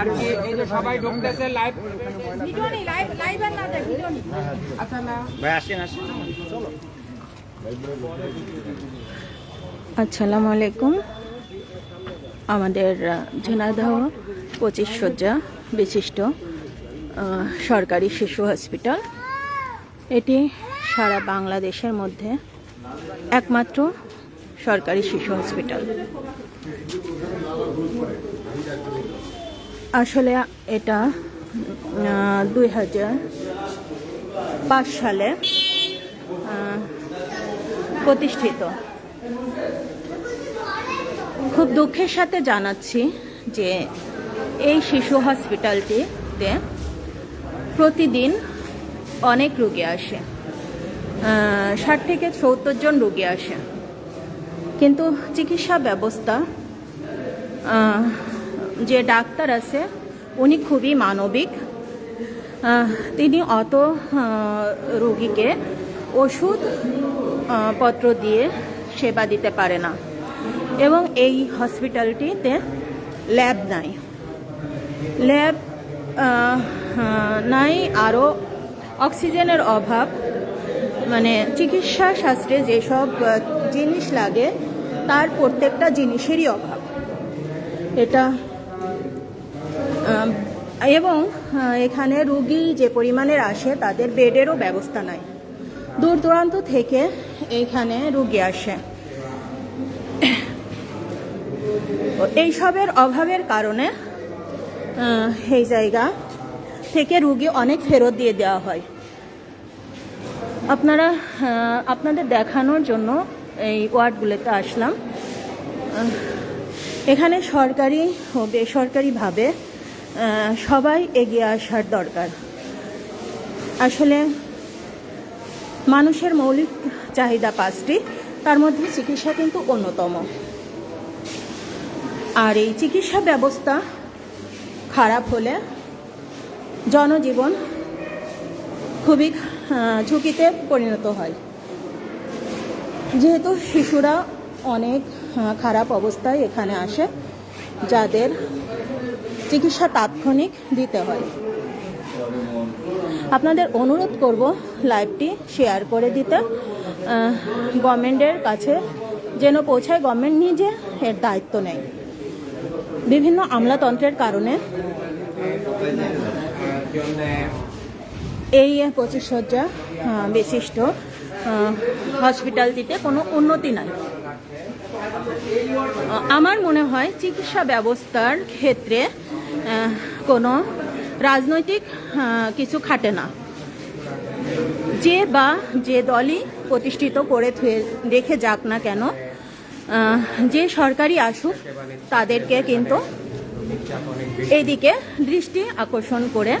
আর কি এই যে সবাই ঢুকতেছে লাইভ ভিডিও নেই লাইভ লাইভ আর না দেয় ভিডিও আচ্ছা না। ভাই আসেন আসেন। আসসালামু আলাইকুম। আমাদের ঝিনাইদহ পঁচিশ শয্যা বিশিষ্ট আহ, সরকারি শিশু হসপিটাল। এটি সারা বাংলাদেশের মধ্যে একমাত্র সরকারি শিশু হসপিটাল। আসলে এটা দুই হাজার পাঁচ সালে প্রতিষ্ঠিত। খুব দুঃখের সাথে জানাচ্ছি যে এই শিশু হসপিটালটিতে প্রতিদিন অনেক রুগী আসে। ষাট থেকে সত্তর জন রুগী আসে। কিন্তু চিকিৎসা ব্যবস্থা যে ডাক্তার আছে, উনি খুবই মানবিক। তিনি অত রোগীকে ওষুধ পত্র দিয়ে সেবা দিতে পারে না। এবং এই হসপিটালটিতে ল্যাব নাই। ল্যাব নাই, আরও অক্সিজেনের অভাব মানে চিকিৎসা শাস্ত্রে যেসব জিনিস লাগে, তার প্রত্যেকটা জিনিসেরই অভাব। এটা এবং এখানে রুগী যে পরিমাণের আসে তাদের বেডেরও ব্যবস্থা নাই। দূর দূরান্ত থেকে এখানে রুগী আসে। এইসবের অভাবের কারণে এই জায়গা থেকে রুগী অনেক ফেরত দিয়ে দেওয়া হয়। আপনারা আপনাদের দেখানোর জন্য এই ওয়ার্ডগুলোতে আসলাম। এখানে সরকারি ও বেসরকারিভাবে সবাই এগিয়ে আসার দরকার। আসলে মানুষের মৌলিক চাহিদা পাঁচটি, তার মধ্যে চিকিৎসা কিন্তু অন্যতম। আর এই চিকিৎসা ব্যবস্থা খারাপ হলে জনজীবন খুবই ঝুঁকিতে পরিণত হয়। যেহেতু শিশুরা অনেক খারাপ অবস্থায় এখানে আসে, যাদের চিকিৎসা তাৎক্ষণিক দিতে হয়। আপনাদের অনুরোধ করব লাইভটি শেয়ার করে দিতে। গভর্নমেন্টের কাছে যেন পৌঁছায়, গভর্নমেন্ট নিজে এর দায়িত্ব নেয়। বিভিন্ন আমলাতন্ত্রের কারণে এই পঁচিশ শয্যা বিশিষ্ট হসপিটালটিতে কোনো উন্নতি নাই। আমার মনে হয় চিকিৎসা ব্যবস্থার ক্ষেত্রে কোনো রাজনৈতিক কিছু খাটে না। যে বা যে দলই প্রতিষ্ঠিত করে থুয়ে রেখে যাক না কেন যে সরকারি আসুক, তাদেরকে কিন্তু এইদিকে দৃষ্টি আকর্ষণ করে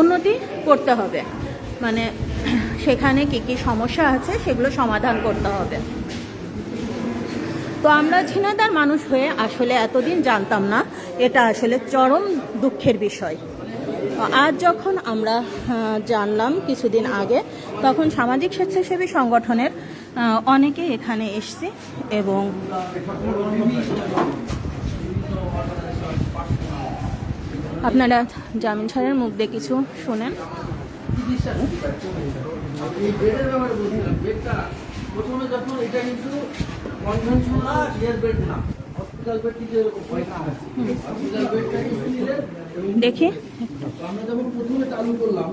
উন্নতি করতে হবে। মানে সেখানে কি কি সমস্যা আছে, সেগুলো সমাধান করতে হবে। তো আমরা ঝিনাদার মানুষ হয়ে আসলে এতদিন জানতাম না, এটা আসলে চরম দুঃখের বিষয়। আজ যখন আমরা জানলাম কিছুদিন আগে, তখন সামাজিক স্বেচ্ছাসেবী সংগঠনের অনেকে এখানে এসছে এবং আপনারা জামিন ছাড়ের মুখ দিয়ে কিছু শোনেন। প্রথমে যখন এটা কিন্তু কনভেনশনাল ইয়ার বেড না। হসপিটাল বেড হয় না। হসপিটাল স্টিলের দেখি। তো আমরা যখন প্রথমে চালু করলাম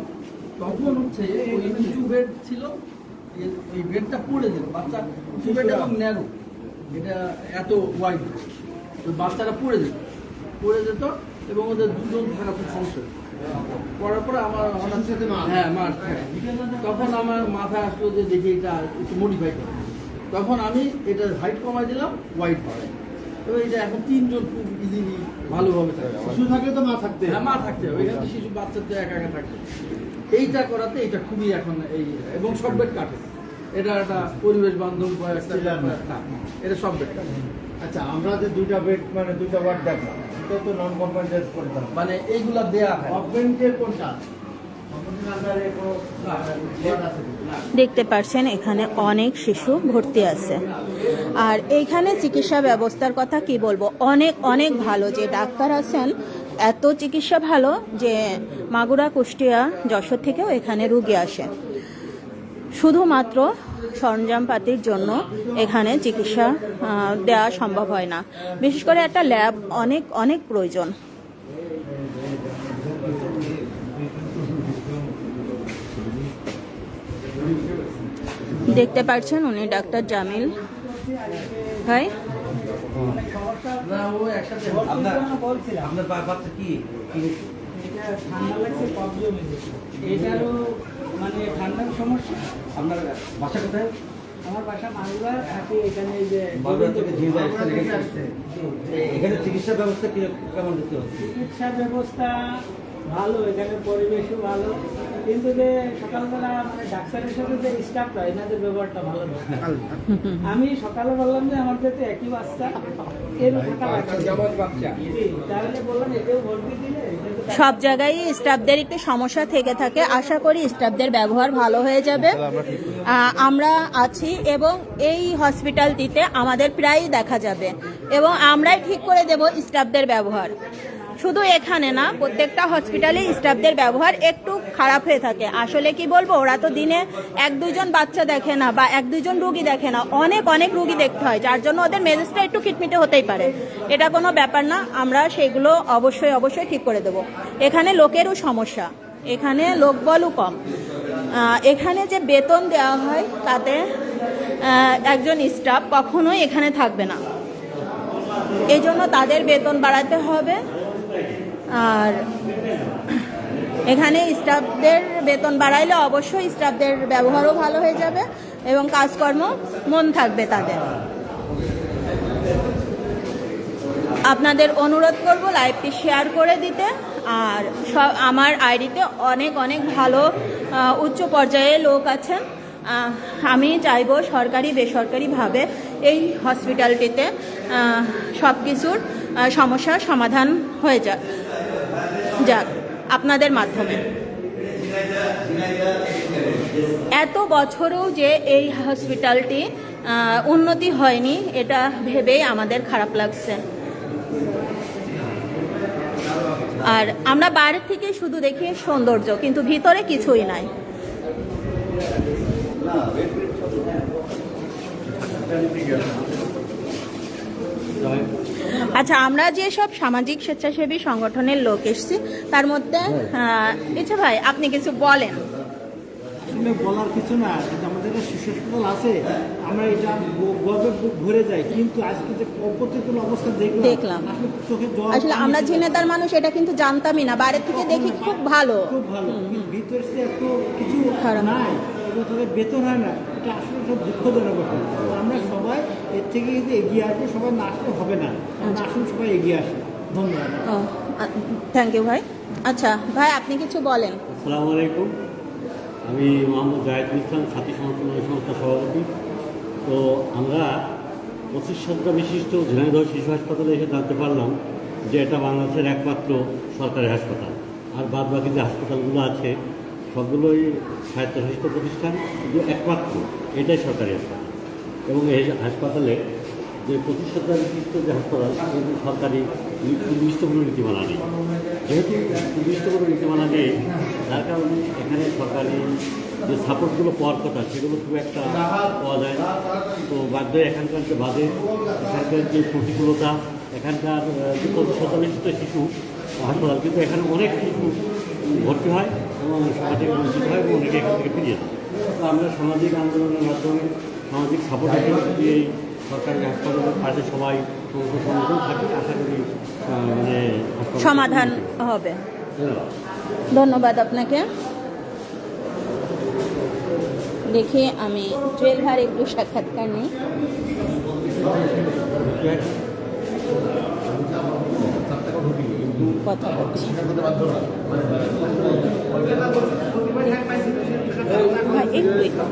তখন হচ্ছে ওই কিছু বেড ছিল এই বেডটা পড়ে যেত। বাচ্চা কিছু বেড এবং ন্যারো এটা এত ওয়াইড তো বাচ্চারা পড়ে যেত। পড়ে যেত এবং ওদের দুজন থাকা খুব সমস্যা। পড়ার পরে আমার হঠাৎ সাথে হ্যাঁ মার তখন আমার মাথায় আসলো যে দেখি এটা একটু মডিফাই করে। তখন আমি এটা হাইট কমাই দিলাম হোয়াইট বাড়াই। তো এটা এখন তিনজন খুব ইজিলি ভালোভাবে থাকে শিশু থাকলে তো মা থাকতে হ্যাঁ মা থাকতে হবে। এখানে শিশু তো একা একা থাকতে এইটা করাতে এটা খুবই এখন এই এবং সব বেড কাটে। এটা একটা পরিবেশ বান্ধব একটা এটা সব বেড কাটে। আচ্ছা আমরা যে দুইটা বেড মানে দুইটা ওয়ার্ড দেখলাম এটা তো নন গভর্নমেন্টের করতাম। মানে এইগুলা দেয়া হয় গভর্নমেন্টের কোনটা? গভর্নমেন্টের আন্ডারে কোনো ওয়ার্ড আছে? দেখতে পারছেন, এখানে অনেক শিশু ভর্তি আছে। আর এইখানে চিকিৎসা ব্যবস্থার কথা কি বলব? অনেক অনেক ভালো যে ডাক্তার আছেন, এত চিকিৎসা ভালো যে মাগুরা, কুষ্টিয়া, যশোর থেকেও এখানে রুগী আসে। শুধুমাত্র সরঞ্জামপাতির জন্য এখানে চিকিৎসা দেওয়া সম্ভব হয় না। বিশেষ করে একটা ল্যাব অনেক অনেক প্রয়োজন। দেখতে পাচ্ছেন উনি ডাক্তার জামিল ভাই? মানে ঠান্ডার সমস্যা আপনার বাসা কোথায়? আমার বাসা মাগুরা থাকে এখানে যে থেকে এখানে চিকিৎসা ব্যবস্থা কেমন হচ্ছে? চিকিৎসা ব্যবস্থা ভালো এখানে পরিবেশও ভালো। কিন্তু যে সকালবেলা মানে ডাক্তারের সাথে যে স্টাফরা এনাদের ব্যবহারটা ভালো আমি সকালে বললাম যে আমার যাতে একই বাচ্চা জি, তাহলে বললাম এতেও ভর্তি দিলে সব জায়গায় স্টাফদের একটু সমস্যা থেকে থাকে। আশা করি স্টাফদের ব্যবহার ভালো হয়ে যাবে। আমরা আছি এবং এই হসপিটালটিতে আমাদের প্রায়ই দেখা যাবে। এবং আমরাই ঠিক করে দেব স্টাফদের ব্যবহার। শুধু এখানে না, প্রত্যেকটা হসপিটালে স্টাফদের ব্যবহার একটু খারাপ হয়ে থাকে। আসলে কি বলব, ওরা তো দিনে এক দুইজন বাচ্চা দেখে না বা এক দুজন রুগী দেখে না, অনেক অনেক রুগী দেখতে হয়, যার জন্য ওদের মেজাজটা একটু খিটমিটে হতেই পারে। এটা কোনো ব্যাপার না, আমরা সেগুলো অবশ্যই অবশ্যই ঠিক করে দেব। এখানে লোকেরও সমস্যা, এখানে লোকবলও কম। এখানে যে বেতন দেওয়া হয়, তাতে একজন স্টাফ কখনোই এখানে থাকবে না। এই জন্য তাদের বেতন বাড়াতে হবে। আর এখানে স্টাফদের বেতন বাড়াইলে অবশ্যই স্টাফদের ব্যবহারও ভালো হয়ে যাবে এবং কাজকর্ম মন থাকবে তাদের। আপনাদের অনুরোধ করব লাইভটি শেয়ার করে দিতে। আর সব আমার আইডিতে অনেক অনেক ভালো উচ্চ পর্যায়ে লোক আছেন। আমি চাইব সরকারি, বেসরকারিভাবে এই হসপিটালটিতে সব কিছুর আহ, সমস্যার সমাধান হয়ে যাক যাক আপনাদের মাধ্যমে। এত বছরও যে এই হসপিটালটি উন্নতি হয়নি এটা ভেবেই আমাদের খারাপ লাগছে। আর আমরা বাইরের থেকে শুধু দেখি সৌন্দর্য কিন্তু ভিতরে কিছুই নাই। আচ্ছা আমরা যে সব সামাজিক স্বেচ্ছাসেবী সংগঠনের লোক এসেছি তার মধ্যে ইচ্ছা ভাই আপনি কিছু বলেন। বলার কিছু না আমাদের হাসপাতাল আছে আমরা এটা গর্বে ভরে যাই কিন্তু আজকে যে অপ্রতিকূল অবস্থা দেখলাম দেখলাম। আসলে চোখে জল আসলে আমরা ঝিনেদার মানুষ এটা কিন্তু জানতামই না বাইরে থেকে দেখি খুব ভালো। খুব ভালো ভিতরে এত কিছু। নাই বেতন হয় না। এটা আসলে খুব দুঃখজনক আমরা সবাই এর থেকে যদি এগিয়ে আসব সবাই না আসলে হবে না। আসুন সবাই এগিয়ে আসে। ধন্যবাদ। থ্যাংক ইউ ভাই। আচ্ছা ভাই আপনি কিছু বলেন। আসসালামু আলাইকুম। আমি মোহাম্মদ জাহেদুল ইসলাম সাথী সমর্থন সংস্থা সভাপতি। তো আমরা পঁচিশ শয্যা বিশিষ্ট ঝিনাইদহ শিশু হাসপাতালে এসে জানতে পারলাম যে এটা বাংলাদেশের একমাত্র সরকারি হাসপাতাল। আর বাদ বাকি যে হাসপাতালগুলো আছে সবগুলোই স্বায়ত্তশাসিত প্রতিষ্ঠান শুধু একমাত্র। এটাই সরকারি হাসপাতাল। এবং এই হাসপাতালে যে পঁচিশ বিশিষ্ট যে হাসপাতাল কিন্তু সরকারি নির্দিষ্ট কোনো নীতিমালা নেই। যেহেতু নির্দিষ্ট কোনো নীতিমালা নেই যার কারণে এখানে সরকারি যে সাপোর্টগুলো পাওয়ার কথা, সেগুলো খুব একটা পাওয়া যায় না। তো বাধ্য এখানকার যে বাজেট এখানকার যে প্রতিকূলতা, এখানকার যে বিশিষ্ট শিশু হাসপাতাল, কিন্তু এখানে অনেক শিশু ভর্তি হয় এবং সমাজে বঞ্চিত হয় এবং অনেকে এখান থেকে ফিরিয়ে যায় আমরা সামাজিক আন্দোলনের মাধ্যমে সামাজিক সাপোর্ট যদি এই সরকারি হাসপাতালের পাশে সবাই সংগঠন থাকি। আশা করি মানে সমাধান হবে। ধন্যবাদ। আপনাকে। দেখি আমি জুয়েল ভাইয়ের একটু সাক্ষাৎকার নিই। কথা বলছি। ভাই, একটু একটু।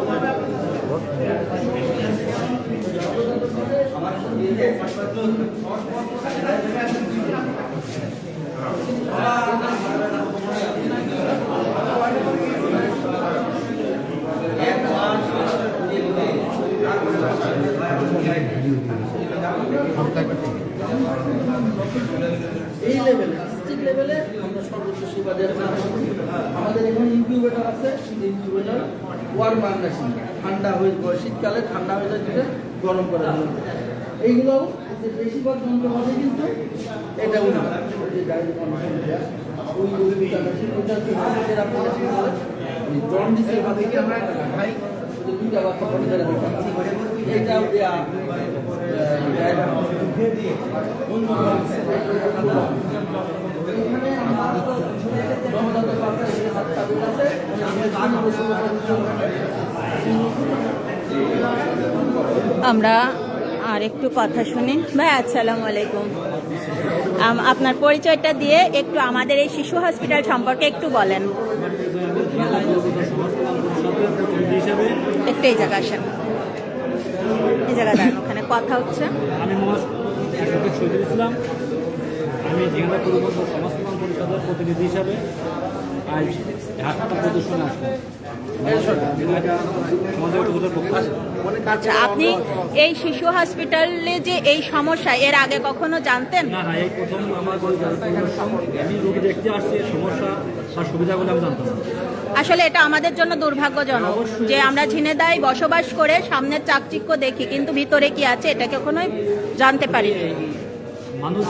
এই লেভেলে ডিস্ট্রিক্ট লেভেলে আমরা সর্বোচ্চ সেবা দেওয়ার চেষ্টা করি। আমাদের এখানে ইনকিউবেটর আছে ইনকিউবেটর ওয়ার্ম মেশিন ঠান্ডা হয়ে শীতকালে ঠান্ডা হয়ে যায় গরম করার এইগুলো যে বেশিরভাগ যন্ত্রপাতি কিন্তু এটা উনি দেয়া এখানে আমার আর একটু কথা শুনি। ভাই, আসসালামু আলাইকুম। আপনার পরিচয়টা দিয়ে একটু আমাদের এই শিশু হসপিটাল সম্পর্কে একটু বলেন। একটু এই জায়গা আসেন। এই জায়গা দাঁড়ান, ওখানে কথা হচ্ছে। অ্যাডভোকেট শহীদুল ইসলাম আমি জিঙ্গা পূর্ববর্গ সমাজ কল্যাণ পরিষদের প্রতিনিধি হিসাবে আজ হাসপাতাল প্রদর্শনে আসলাম। আচ্ছা আপনি এই শিশু হসপিটালে যে এই সমস্যা এর আগে কখনো জানতেন? না না এই প্রথম আমার আমি রোগী দেখতে আসছি সমস্যা আর সুবিধাগুলো আমি জানতাম আসলে এটা আমাদের জন্য দুর্ভাগ্যজনক যে আমরা ঝিনেদায় বসবাস করে সামনের চাকচিক্য দেখি কিন্তু ভিতরে কি আছে এটা কখনোই জানতে পারিনি। মানুষ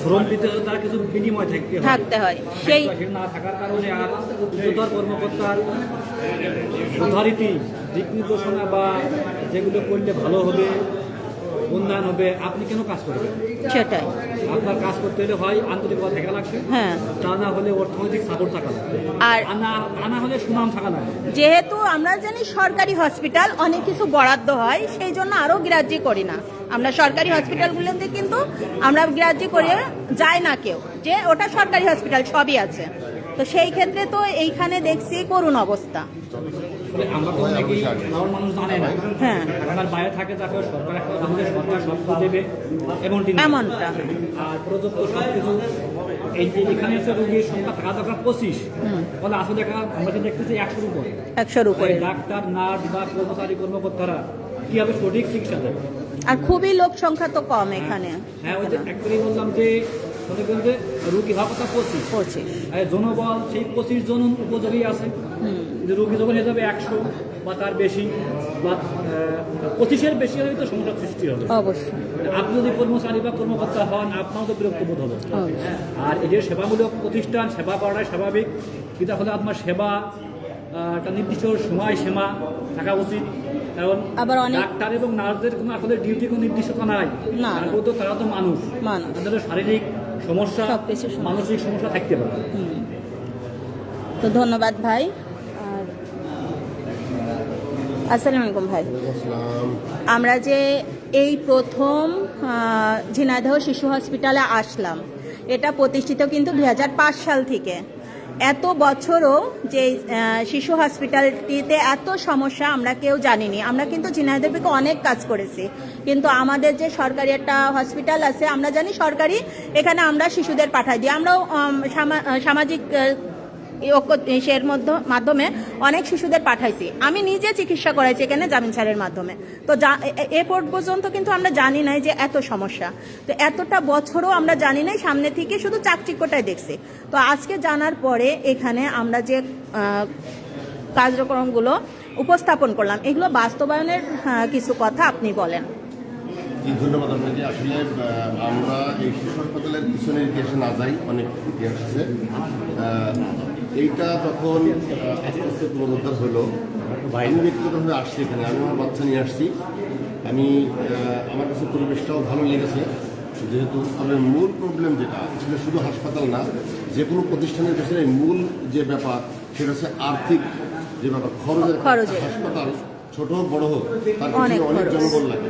শ্রম দিতে হলে তার কিছু বিনিময় থাকতে হয়। থাকতে হয়। সেই না থাকার কারণে আর উচ্চতর কর্মকর্তার যথারীতি দিক নির্দেশনা বা যেগুলো করলে ভালো হবে উন্নয়ন হবে আপনি কেন কাজ করবেন? সেটাই। আপনার কাজ করতে হলে হয় আন্তরিকতা থাকা লাগবে। হ্যাঁ। তা না হলে অর্থনৈতিক সাপোর্ট থাকা লাগবে। আর আর না তা হলে সুনাম থাকা লাগবে। যেহেতু আমরা জানি সরকারি হসপিটাল অনেক কিছু বরাদ্দ হয় সেই জন্য আরও গ্রাহ্য করি না। আমরা সরকারি হসপিটালগুলোতে কিন্তু আমরা গ্রাহ্য করে যায় না কেউ। যে ওটা সরকারি হসপিটাল সবই আছে। তো সেই ক্ষেত্রে তো এইখানে দেখছি করুণ অবস্থা। তবে আমরা তো অনেকেই সাধারণ মানুষ জানে না। হ্যাঁ। এমনটি একশোর উপরে। ডাক্তার নার্স বা কর্মচারী কর্মকর্তারা কীভাবে সঠিক চিকিৎসা দেবে? আর খুবই লোক সংখ্যা তো কম এখানে। হ্যাঁ ওই যে একবারই বললাম যে মনে রুগী হওয়ার কথা পঁচিশ। পঁচিশ। আর জনবল সেই পঁচিশ জন উপযোগী আছে। রুগী যখন হয়ে যাবে একশো বা তার বেশি বা পঁচিশের বেশি হলে তো সমস্যার সৃষ্টি হবে। অবশ্যই। আপনি যদি কর্মচারী বা কর্মকর্তা হন আপনারও তো বিরক্ত বোধ হবে। আর এই যে সেবামূলক প্রতিষ্ঠান সেবা করাটাই স্বাভাবিক। কিন্তু আপনার সেবা একটা নির্দিষ্ট সময় সীমা থাকা উচিত। কারণ আবার অনেক- ডাক্তার এবং নার্সদের কোনো আসলে ডিউটি কোনো নির্দিষ্টতা নাই। না। তারপর তো তারা তো মানুষ। মানুষ। তাদের শারীরিক সমস্যা। মানসিক সমস্যা থাকতে পারে। তো ধন্যবাদ ভাই। আর আসসালামু আলাইকুম ভাই। আমরা যে এই প্রথম ঝিনাইদহ শিশু হসপিটালে আসলাম। এটা প্রতিষ্ঠিত কিন্তু দুই হাজার পাঁচ সাল থেকে। এত বছরও যে শিশু হসপিটালটিতে এত সমস্যা আমরা কেউ জানিনি। আমরা কিন্তু ঝিনাইদহ থেকে অনেক কাজ করেছি। কিন্তু আমাদের যে সরকারি একটা হসপিটাল আছে, আমরা জানি সরকারি, এখানে আমরা শিশুদের পাঠাই দিই। আমরাও সামাজিক সের মধ্য, মাধ্যমে অনেক শিশুদের পাঠাইছি। আমি নিজে চিকিৎসা করাইছি এখানে জামিন ছাড়ের মাধ্যমে। তো এ- পর্যন্ত কিন্তু আমরা জানি নাই যে এত সমস্যা। তো এতটা বছরও আমরা জানি নাই, সামনে থেকে শুধু চাকচিক্যটাই দেখছি। তো আজকে জানার পরে এখানে আমরা যে কার্যক্রমগুলো উপস্থাপন করলাম, এগুলো বাস্তবায়নের কিছু কথা আপনি বলেন। ধন্যবাদ আপনাকে। আসলে আমরা এই শিশু হাসপাতালের পিছনের ইতিহাসে না যাই, অনেক ইতিহাস আছে। এইটা তখন আস্তে আস্তে পুনরুদ্ধার হলো। আমি ব্যক্তিগতভাবে আসছি এখানে আমি আমার বাচ্চা নিয়ে আসছি। আমি আমার কাছে পরিবেশটাও ভালো লেগেছে। যেহেতু আমাদের মূল প্রবলেম যেটা আসলে শুধু হাসপাতাল না যে কোনো প্রতিষ্ঠানের পেছনে মূল যে ব্যাপার সেটা হচ্ছে আর্থিক যে ব্যাপার খরচের। হাসপাতাল ছোট হোক বড় হোক তার পিছনে অনেক জনবল লাগে।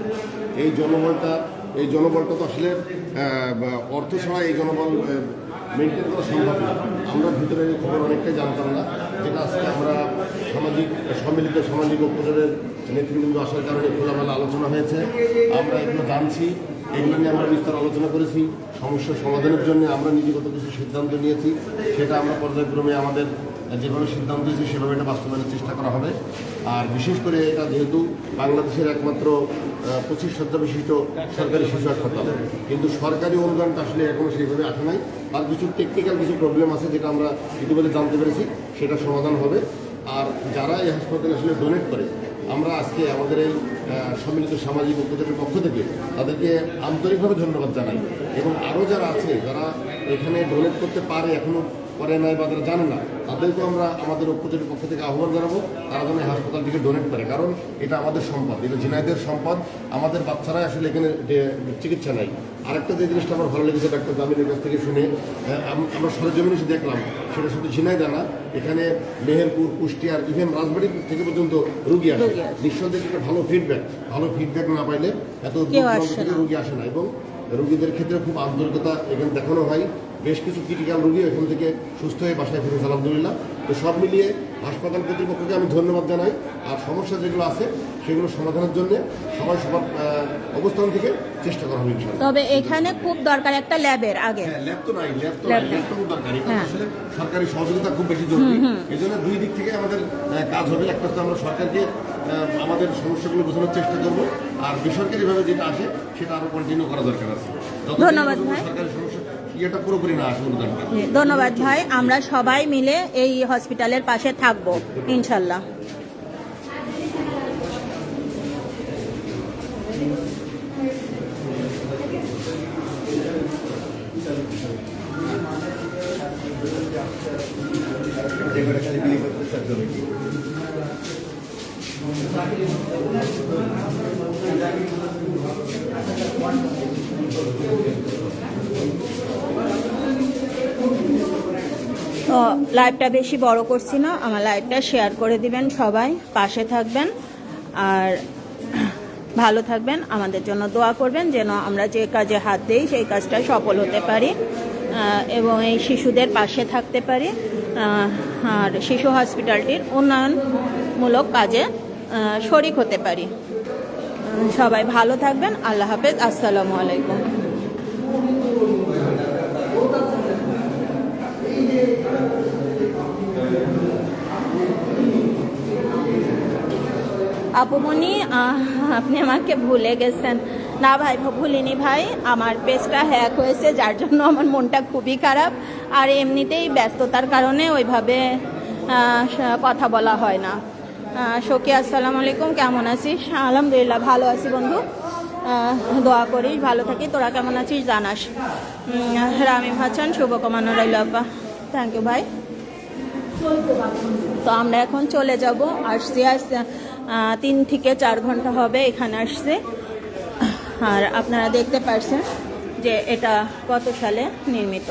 এই জনবলটা এই জনবলটা তো আসলে অর্থ ছাড়া এই জনবল মেনটেন করা সম্ভব না। আমরা ভিতরে খবর অনেকটাই জানতাম না। যেটা আজকে আমরা সামাজিক, সম্মিলিত সামাজিক উপজনের নেতৃবৃন্দ আসার কারণে খোলামেলা আলোচনা হয়েছে। আমরা এগুলো জানছি। এগুলো নিয়ে আমরা বিস্তার আলোচনা করেছি। সমস্যার সমাধানের জন্য আমরা নিজেগত কিছু সিদ্ধান্ত নিয়েছি। সেটা আমরা পর্যায়ক্রমে আমাদের যেভাবে সিদ্ধান্ত নিয়েছি সেভাবে এটা বাস্তবায়নের চেষ্টা করা হবে। আর বিশেষ করে এটা যেহেতু বাংলাদেশের একমাত্র পঁচিশ শয্যা বিশিষ্ট সরকারি শিশু হাসপাতাল কিন্তু সরকারি অনুদানটা আসলে এখনও সেইভাবে আসে নাই। আর কিছু টেকনিক্যাল কিছু প্রবলেম আছে যেটা আমরা ইতিমধ্যে জানতে পেরেছি, সেটা সমাধান হবে। আর যারা এই হাসপাতালে আসলে ডোনেট করে, আমরা আজকে আমাদের এই সম্মিলিত সামাজিক ঐক্যদের পক্ষ থেকে তাদেরকে আন্তরিকভাবে ধন্যবাদ জানাই। এবং আরও যারা আছে, যারা এখানে ডোনেট করতে পারে এখনও করে নাই বা তারা জানে না তাদেরকেও আমরা আমাদের ঐক্যদের পক্ষ থেকে আহ্বান জানাব তারা যেন এই হাসপাতালটিকে ডোনেট করে কারণ এটা আমাদের সম্পদ এটা ঝিনাইদের সম্পদ আমাদের বাচ্চারা আসলে এখানে চিকিৎসা নেই আরেকটা যে জিনিসটা আমার ভালো লেগেছে ডাক্তার জামিনের কাছ থেকে শুনে আমরা সরজমিনে এসে দেখলাম সেটা শুধু ঝিনাইদা না এখানে মেহেরপুর কুষ্টিয়ার ইভেন রাজবাড়ি থেকে পর্যন্ত রুগী আসে। নিঃসন্দেহে এটা ভালো ফিডব্যাক ভালো ফিডব্যাক না পাইলে এত। রুগী আসে না এবং রুগীদের ক্ষেত্রে খুব আন্তরিকতা এখানে দেখানো হয় বেশ কিছু ক্রিটিক্যাল রুগী এখান থেকে সুস্থ হয়ে বাসায় ফিরেছে আলহামদুলিল্লাহ। তো সব মিলিয়ে হাসপাতাল কর্তৃপক্ষকে আমি ধন্যবাদ জানাই। আর সমস্যা যেগুলো আছে সেগুলো সমাধানের জন্য সবাই সবার অবস্থান থেকে চেষ্টা করা হবে তবে এখানে খুব দরকার একটা ল্যাবের আগে। হ্যাঁ ল্যাব তো নাই ল্যাব তো ল্যাব। ল্যাবটাও দরকার। হ্যাঁ। আসলে সরকারি সহযোগিতা খুব বেশি জরুরি। এই জন্য দুই দিক থেকে আমাদের কাজ হবে। একটা হচ্ছে আমরা সরকারকে আমাদের সমস্যাগুলো বোঝানোর চেষ্টা করব। আর বেসরকারিভাবে যেটা আসে সেটা আরও কন্টিনিউ করা দরকার আছে। ধন্যবাদ ভাই। ইয়েটা পুরোপুরি না ধন্যবাদ ভাই আমরা সবাই মিলে এই হসপিটালের পাশে থাকব ইনশাল্লাহ। লাইভটা বেশি বড় করছি না, আমার লাইভটা শেয়ার করে দিবেন সবাই, পাশে থাকবেন, আর ভালো থাকবেন, আমাদের জন্য দোয়া করবেন যেন আমরা যে কাজে হাত দিই, সেই কাজটা সফল হতে পারি এবং এই শিশুদের পাশে থাকতে পারি আর শিশু হসপিটালটির উন্নয়নমূলক কাজে শরিক হতে পারি। সবাই ভালো থাকবেন, আল্লাহ হাফেজ, আসসালামু আলাইকুম। আপুমনি আপনি আমাকে ভুলে গেছেন। না ভাই ভুলিনি ভাই আমার পেজটা হ্যাক হয়েছে যার জন্য আমার মনটা খুবই খারাপ। আর এমনিতেই ব্যস্ততার কারণে ওইভাবে কথা বলা হয় না। সখী আসসালামু আলাইকুম কেমন আছিস? আলহামদুলিল্লাহ ভালো আছি বন্ধু। দোয়া করিস ভালো থাকি। তোরা কেমন আছিস জানাস। রামিম হাসান শুভকামনা রইল আপা থ্যাংক ইউ ভাই। তো আমরা এখন চলে যাব আজ আহ, তিন থেকে চার ঘণ্টা হবে, এখানে আসছে। আর আপনারা দেখতে পারছেন যে এটা কত সালে নির্মিত।